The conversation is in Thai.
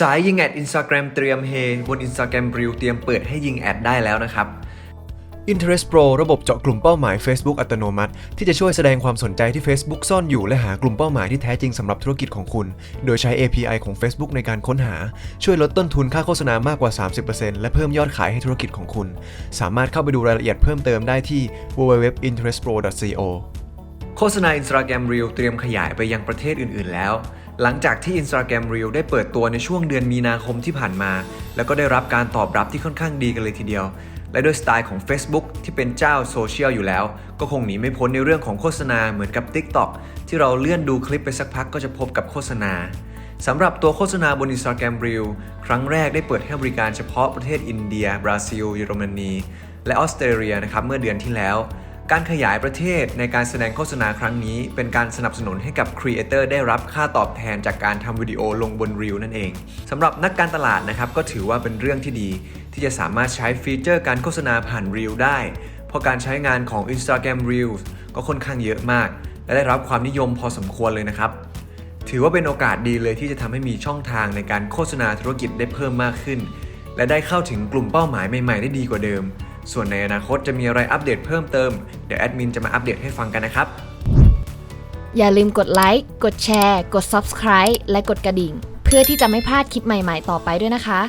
สายยิงแอด Instagram เตรียมเฮบน Instagram Reel เตรียมเปิดให้ยิงแอดได้แล้วนะครับ Interest Pro ระบบเจาะกลุ่มเป้าหมาย Facebook อัตโนมัติ ที่จะช่วยแสดงความสนใจที่ Facebook ซ่อนอยู่ และหากลุ่มเป้าหมายที่แท้จริงสำหรับธุรกิจของคุณ โดยใช้ API ของ Facebook ในการค้นหา ช่วยลดต้นทุนค่าโฆษณามากกว่า 30%และเพิ่มยอดขายให้ธุรกิจของคุณ สามารถเข้าไปดูรายละเอียดเพิ่มเติมได้ที่ www.interestpro.co โฆษณา Instagram Reel เตรียมขยายไปยังประเทศอื่น ๆ แล้ว หลังจากที่ Instagram Reel ได้เปิดตัวในช่วงเดือนมีนาคมที่ผ่านมา แล้วก็ได้รับการตอบรับที่ค่อนข้างดีกันเลยทีเดียว และด้วยสไตล์ของ Facebook ที่เป็นเจ้าโซเชียลอยู่แล้ว ก็คงหนีไม่พ้นในเรื่องของโฆษณาเหมือนกับ TikTok ที่เราเลื่อนดูคลิปไปสักพักก็จะพบกับโฆษณาสำหรับตัวโฆษณาบน Instagram Reel ครั้งแรกได้เปิดให้บริการเฉพาะประเทศอินเดีย บราซิล เยอรมนี และออสเตรเลียนะครับเมื่อเดือนที่แล้ว การขยายประเทศในการแสดงโฆษณาครั้งนี้ เป็นการสนับสนุนให้กับครีเอเตอร์ได้รับค่าตอบแทนจากการทำวิดีโอลงบน Reel นั่นเองสำหรับนักการตลาดนะครับก็ถือว่าเป็นเรื่องที่ดี ที่จะสามารถใช้ฟีเจอร์การโฆษณาผ่าน Reel ได้ เพราะการใช้งานของ Instagram Reels ก็ค่อนข้างเยอะมาก และได้รับความนิยมพอสมควรเลยนะครับ ถือว่าเป็นโอกาสดีเลยที่จะทำให้มีช่องทางในการโฆษณาธุรกิจได้เพิ่มมากขึ้น และได้เข้าถึงกลุ่มเป้าหมายใหม่ ๆ ได้ดีกว่าเดิม ส่วนในอนาคตจะมีอะไรอัปเดตเพิ่มเติม เดี๋ยวแอดมินจะมาอัปเดตให้ฟังกันนะครับ อย่าลืมกดไลค์ กดแชร์ กด Subscribe และกดกระดิ่ง เพื่อที่จะไม่พลาดคลิปใหม่ๆ ต่อไปด้วยนะคะ